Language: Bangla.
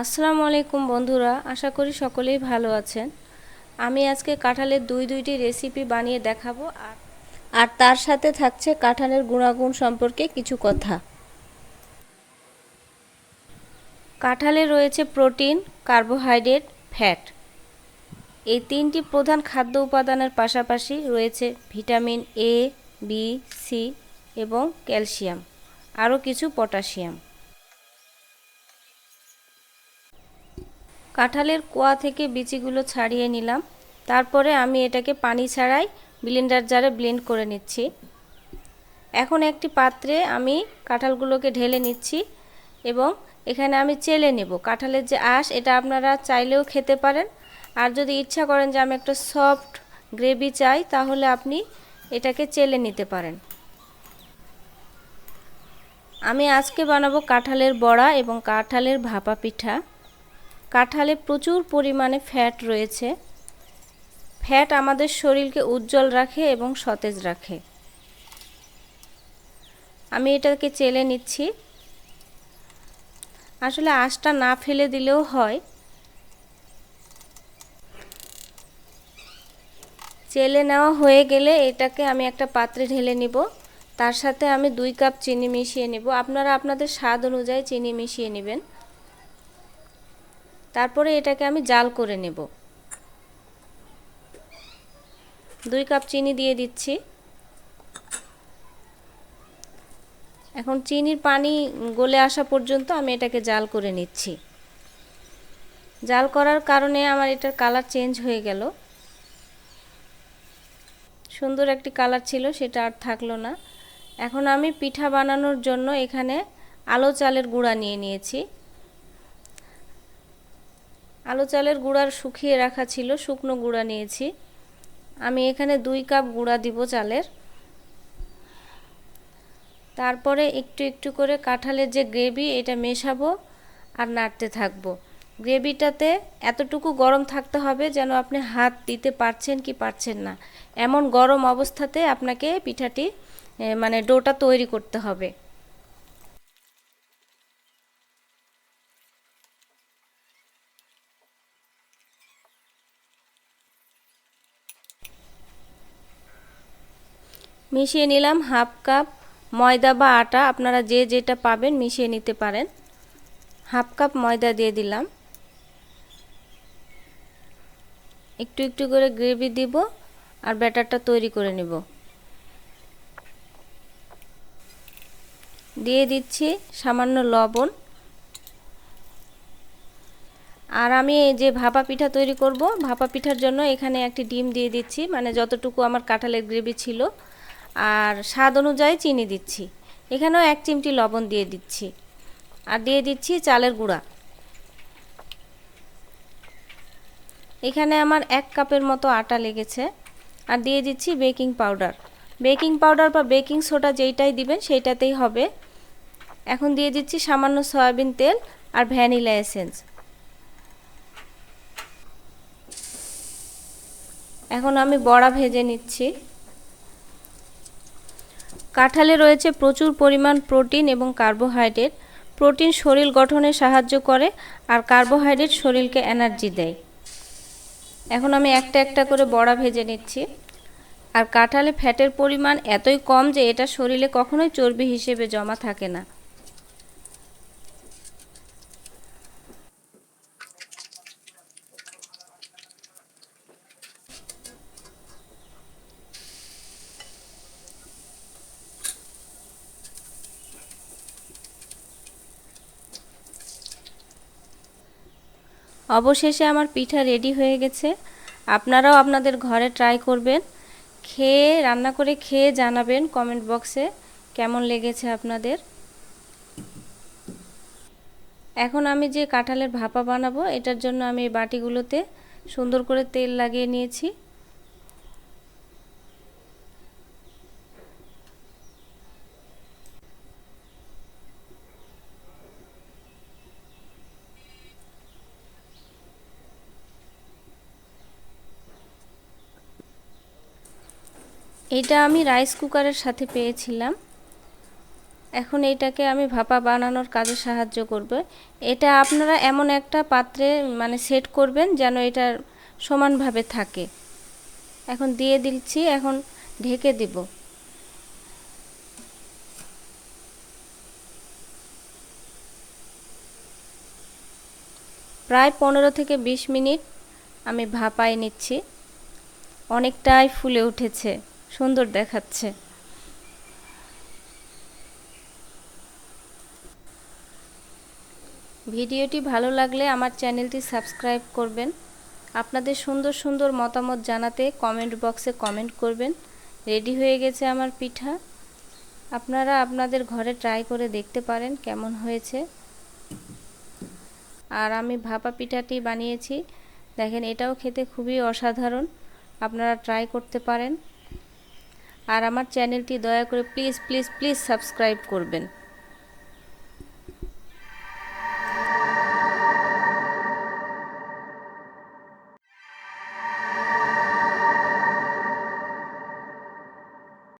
আসসালামু আলাইকুম বন্ধুরা, আশা করি সকলেই ভালো আছেন। আমি আজকে কাঁঠালের দুই দুইটি রেসিপি বানিয়ে দেখাবো আর আর তার সাথে থাকছে কাঁঠালের গুণাগুণ সম্পর্কে কিছু কথা। কাঁঠালে রয়েছে প্রোটিন, কার্বোহাইড্রেট, ফ্যাট। এই তিনটি প্রধান খাদ্য উপাদানের পাশাপাশি রয়েছে ভিটামিন এ বি সি এবং ক্যালসিয়াম। আরও কিছু পটাশিয়াম। কাঁঠালের কোয়া থেকে বিচিগুলো ছাড়িয়ে নিলাম। তারপরে আমি এটাকে পানি ছাড়াই ব্লেন্ডার জারে ব্লেন্ড করে নিচ্ছি। এখন একটি পাত্রে আমি কাঁঠালগুলোকে ঢেলে নিচ্ছি এবং এখানে আমি চেলে নেব। কাঁঠালের যে আঁশ, এটা আপনারা চাইলেও খেতে পারেন। আর যদি ইচ্ছা করেন যে আমি একটা সফট গ্রেভি চাই, তাহলে আপনি এটাকে চেলে নিতে পারেন। আমি আজকে বানাবো কাঁঠালের বড়া এবং কাঁঠালের ভাপা পিঠা। কাঁঠালে প্রচুর পরিমাণে ফ্যাট রয়েছে। ফ্যাট আমাদের শরীরকে উজ্জ্বল রাখে এবং সতেজ রাখে। আমি এটাকে চেলে নিচ্ছি। আসলে আঁশটা না ফেলে দিলেও হয়। চেলে নেওয়া হয়ে গেলে এটাকে আমি একটা পাত্রে ঢেলে নিব। তার সাথে আমি দুই কাপ চিনি মিশিয়ে নেব। আপনারা আপনাদের স্বাদ অনুযায়ী চিনি মিশিয়ে নেবেন। তারপরে এটাকে আমি জাল করে নেব। দুই কাপ চিনি দিয়ে দিচ্ছি। এখন চিনির পানি গলে আসা পর্যন্ত আমি এটাকে জাল করে নিচ্ছি। জাল করার কারণে আমার এটার কালার চেঞ্জ হয়ে গেল। সুন্দর একটি কালার ছিল, সেটা আর থাকল না। এখন আমি পিঠা বানানোর জন্য এখানে আলো চালের গুঁড়া নিয়ে নিয়েছি। আলো চালের গুঁড়ার শুকিয়ে রাখা ছিল, শুকনো গুঁড়া নিয়েছি। আমি এখানে দুই কাপ গুঁড়া দিব চালের। তারপরে একটু একটু করে কাঁঠালের যে গ্রেভি, এটা মেশাবো আর নাড়তে থাকব। গ্রেভিটাতে এতটুকু গরম থাকতে হবে যেন আপনি হাত দিতে পারছেন কি পারছেন না। এমন গরম অবস্থাতে আপনাকে পিঠাটি মানে ডোটা তৈরি করতে হবে। মিশিয়ে নিলাম হাফ কাপ ময়দা বা আটা। আপনারা যে যেটা পাবেন মিশিয়ে নিতে পারেন। হাফ কাপ ময়দা দিয়ে দিলাম। একটু একটু করে গ্রেভি দিব আর ব্যাটারটা তৈরি করে নেব। দিয়ে দিচ্ছি সামান্য লবণ। আর আমি যে ভাপা পিঠা তৈরি করব, ভাপা পিঠার জন্য এখানে একটি ডিম দিয়ে দিচ্ছি। মানে যতটুকু আমার কাঁঠালের গ্রেভি ছিল। আর স্বাদ অনুযায়ী চিনি দিচ্ছি। এখানেও এক চিমটি লবণ দিয়ে দিচ্ছি। আর দিয়ে দিচ্ছি চালের গুঁড়া। এখানে আমার এক কাপের মতো আটা লেগেছে। আর দিয়ে দিচ্ছি বেকিং পাউডার। বেকিং পাউডার বা বেকিং সোডা যেইটাই দিবেন সেইটাতেই হবে। এখন দিয়ে দিচ্ছি সামান্য সয়াবিন তেল আর ভ্যানিলা এসেন্স। এখন আমি বড়া ভেজে নিচ্ছি। কাঁঠালে রয়েছে প্রচুর পরিমাণ প্রোটিন এবং কার্বোহাইড্রেট। প্রোটিন শরীর গঠনে সাহায্য করে আর কার্বোহাইড্রেট শরীরকে এনার্জি দেয়। এখন আমি একটা একটা করে বড়া ভেজে নিচ্ছি। আর কাঁঠালে ফ্যাটের পরিমাণ এতই কম যে এটা শরীরে কখনোই চর্বি হিসেবে জমা থাকে না। অবশেষে আমার পিঠা রেডি হয়ে গেছে। আপনারাও আপনাদের ঘরে ট্রাই করবেন। খেয়ে, রান্না করে খেয়ে জানাবেন কমেন্ট বক্সে কেমন লেগেছে আপনাদের। এখন আমি যে কাঁঠালের ভাপা বানাবো, এটার জন্য আমি এই বাটিগুলোতে সুন্দর করে তেল লাগিয়ে নিয়েছি। এটা আমি রাইস কুকারের সাথে পেয়েছিলাম। এখন এইটাকে আমি ভাপা বানানোর কাজে সাহায্য করব। এটা আপনারা এমন একটা পাত্রে মানে সেট করবেন যেন এটা সমানভাবে থাকে। এখন দিয়ে দিচ্ছি, এখন ঢেকে দিব। প্রায় পনেরো থেকে বিশ মিনিট আমি ভাপায় নিচ্ছি। অনেকটাই ফুলে উঠেছে। সুন্দর দেখাচ্ছে। ভিডিওটি ভালো লাগলে আমার চ্যানেলটি সাবস্ক্রাইব করবেন। আপনাদের সুন্দর সুন্দর মতামত জানাতে কমেন্ট বক্সে কমেন্ট করবেন। রেডি হয়ে গেছে আমার পিঠা। আপনারা আপনাদের ঘরে ট্রাই করে দেখতে পারেন কেমন হয়েছে। আর আমি ভাপা পিঠাটি বানিয়েছি। দেখেন, এটাও খেতে খুবই অসাধারণ। আপনারা ট্রাই করতে পারেন। আর আমার চ্যানেলটি দয়া করে প্লিজ প্লিজ প্লিজ সাবস্ক্রাইব করবেন।